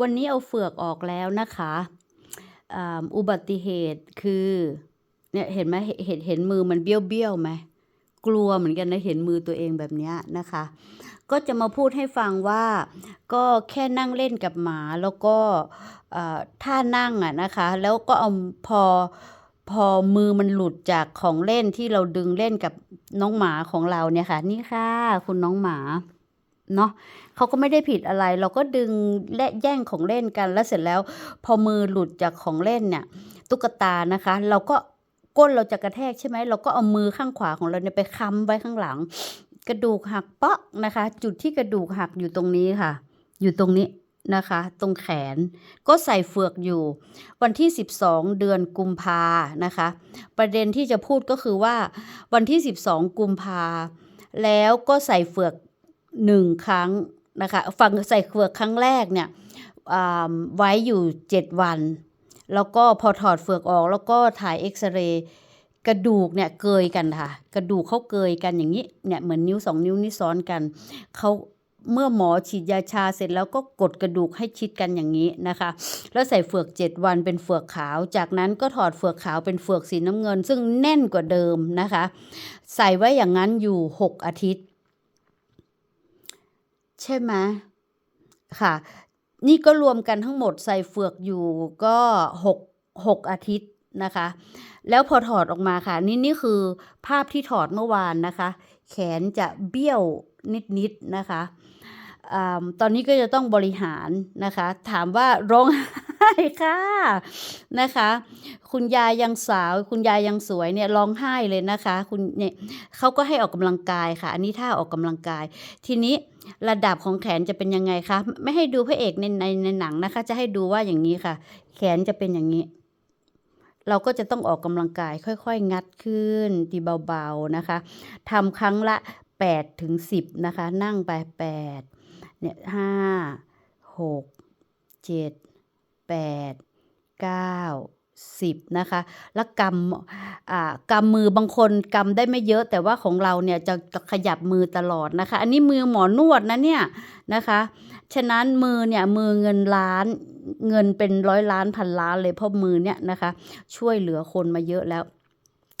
วันนี้เอาเฝือกออกแล้วนะคะอ,อุบัติเหตุคือเนี่ยเห็นไหมเห็นเห็นมือมันเบี้ยวเบี้ยวไหมกลัวเหมือนกันนะเห็นมือตัวเองแบบนี้นะคะ ก็จะมาพูดให้ฟังว่าก็แค่นั่งเล่นกับหมาแล้วก็ท่านั่งอะนะคะ แล้วก็เอาพอพอมือมันหลุดจากของเล่นที่เราดึงเล่นกับน้องหมาของเราเนี่ยค่ะ นี่ค่ะ คุณน้องหมา เนาะเขาก็ไม่ได้ผิดอะไร เราก็ดึงและแย่งของเล่นกันแล้วเสร็จแล้ว พอมือหลุดจากของเล่นเนี่ยตุ๊กตานะคะ เราก็ก้นเราจะกระแทกใช่ไหมเราก็เอามือข้างขวาของเราเนี่ยไปค้ำไว้ข้างหลัง กระดูกหักเปาะนะคะ จุดที่กระดูกหักอยู่ตรงนี้ค่ะ อยู่ตรงนี้นะคะ ตรงแขนก็ใส่เฟือกอยู่ วันที่ 12 เดือนกุมภานะคะ ประเด็นที่จะพูดก็คือว่า วันที่ 12 กุมภาแล้วก็ใส่เฟือก หนึ่งครั้งนะคะฟังใส่เฟือกครั้งแรกเนี่ยไว้อยู่ 7 วัน แล้วก็พอถอดเฟือกออก แล้วก็ถ่ายเอ็กซเรย์กระดูกเนี่ยเกยกันค่ะ กระดูกเขาเกยกันอย่างนี้เนี่ยเหมือนนิ้วสองนิ้วนี่ซ้อนกันเขาเมื่อหมอฉีดยาชาเสร็จแล้วก็กดกระดูกให้ชิดกันอย่างนี้นะคะ แล้วใส่เฟือก 7 วันเป็นเฟือกขาว จากนั้นก็ถอดเฟือกขาวเป็นเฟือกสีน้ำเงิน ซึ่งแน่นกว่าเดิมนะคะ ใส่ไว้อย่างนั้นอยู่ 6 อาทิตย์ ใช่ไหมค่ะ นี่ก็รวมกันทั้งหมดใส่เฟือกอยู่ก็6 6อาทิตย์นะคะ แล้วพอถอดออกมาค่ะ นี่นี่คือภาพที่ถอดเมื่อวานนะคะ แขนจะเบี้ยวนิดๆนะคะอตอนนี้ก็จะต้องบริหารนะคะ ถามว่าร้องไห้ค่ะนะคะ คุณยายยังสาว คุณยายยังสวยเนี่ยร้องไห้เลยนะคะ คุณเนี่ยเขาก็ให้ออกกำลังกายค่ะ อันนี้ท่าออกกำลังกาย ทีนี้ระดับของแขนจะเป็นยังไงคะไม่ให้ดูพระเอกในในในหนังนะคะ จะให้ดูว่าอย่างนี้ค่ะ แขนจะเป็นอย่างนี้ เราก็จะต้องออกกำลังกายค่อยๆ งัดขึ้นทีเบาๆนะคะทำครั้งละ8ถึง10นะคะ นั่งไป8เนี่ยห้าหกเจ็ด แปดเก้าสิบนะคะ แล้วกำอ่ากำมือบางคนกำได้ไม่เยอะ แต่ว่าของเราเนี่ยจะขยับมือตลอดนะคะ อันนี้มือหมอนวดนะเนี่ยนะคะ ฉะนั้นมือเนี่ยมือเงินล้านเงินเป็นร้อยล้านพันล้านเลยเพราะมือเนี่ยนะคะ ช่วยเหลือคนมาเยอะแล้ว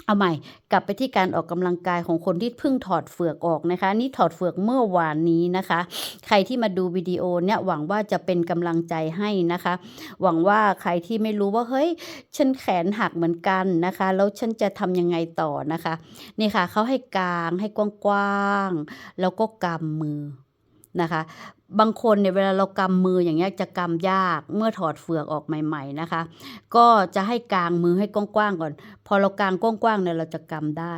เอาใหม่กลับไปที่การออกกำลังกายของคนที่เพิ่งถอดเฟือกออกนะคะ นี่ถอดเฟือกเมื่อวานนี้นะคะ ใครที่มาดูวิดีโอเนี่ยหวังว่าจะเป็นกำลังใจให้นะคะ หวังว่าใครที่ไม่รู้ว่าเฮ้ยฉันแขนหักเหมือนกันนะคะ แล้วฉันจะทำยังไงต่อนะคะ นี่ค่ะเขาให้กางให้กว้างๆแล้วก็กำมือ นะคะ บางคนเนี่ยเวลาเรากำมืออย่างเงี้ยจะกำยากเมื่อถอดเฟือกออกใหม่ ๆนะคะ ก็จะให้กางมือให้กว้างๆก่อน พอเรากางกว้างๆเนี่ยเราจะกำได้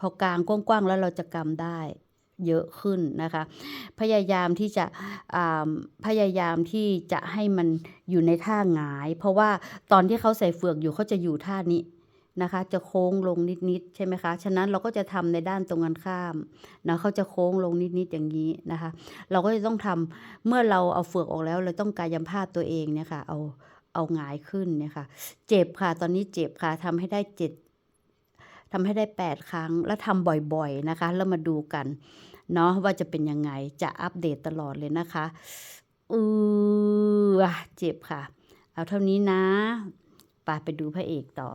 พอกางกว้างๆแล้วเราจะกำได้เยอะขึ้นนะคะ พยายามที่จะพยายามที่จะให้มันอยู่ในท่าหงาย เพราะว่าตอนที่เขาใส่เฟือกอยู่เขาจะอยู่ท่านี้ นะคะ จะโค้งลงนิดๆใช่ไหมคะ ฉะนั้นเราก็จะทำในด้านตรงกันข้ามนะเขาจะโค้งลงนิดๆอย่างนี้นะคะ เราก็จะต้องทำเมื่อเราเอาเฟือกออกแล้วเราต้องกายภาพตัวเองเนี่ยค่ะเอาเอาหงายขึ้นเนี่ยค่ะ เจ็บค่ะ ตอนนี้เจ็บค่ะทำให้ได้เจ็ดทำให้ได้แปดครั้ง แล้วทำบ่อยๆนะคะ แล้วมาดูกันเนาะว่าจะเป็นยังไงจะอัปเดตตลอดเลยนะคะอือเจ็บค่ะ เอาเท่านี้นะไปไปดูพระเอกต่อ